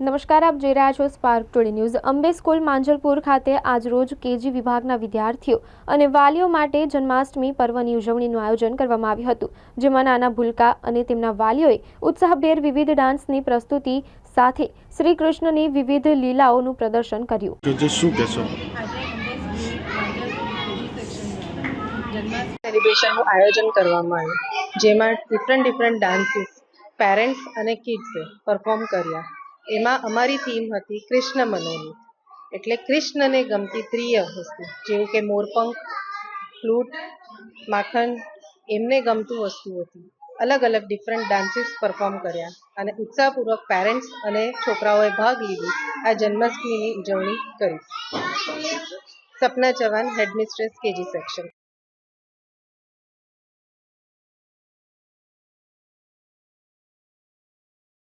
નમસ્કાર આપ જોઈ રહ્યા છો spark today news Ambe school Manjalpur ખાતે આજરોજ કેજી વિભાગના વિદ્યાર્થીઓ અને વાલીઓ માટે જન્માષ્ટમી પર્વની ઉજવણીનું આયોજન કરવામાં આવ્યું હતું જેમાં નાના ભૂલકા અને તેમના વાલીઓએ ઉત્સાહભેર વિવિધ ડાન્સની પ્રસ્તુતિ સાથે શ્રી કૃષ્ણની વિવિધ લીલાઓનું પ્રદર્શન કર્યું. શું કહેશો? સેલિબ્રેશનનું આયોજન કરવામાં આવ્યું જેમાં ડિફરન્ટ ડિફરન્ટ ડાન્સીસ પેરેન્ટ્સ અને કિડ્સે પરફોર્મ કર્યા. એમાં અમારી થીમ હતી કૃષ્ણ મનોની. એટલે કૃષ્ણને ગમતી પ્રિય વસ્તુ, જેવું કે મોરપંખ, ફ્લૂટ, માખણ, એમને ગમતું વસ્તુ હતી. અલગ અલગ ડિફરન્ટ ડાન્સીસ પરફોર્મ કર્યા અને ઉત્સાહપૂર્વક પેરેન્ટ્સ અને છોકરાઓએ ભાગ લીધી. આ જન્માષ્ટમીની ઉજવણી કરી. સપના ચવાન હેડમિસ્ટ્રેસ કેજી સેક્શન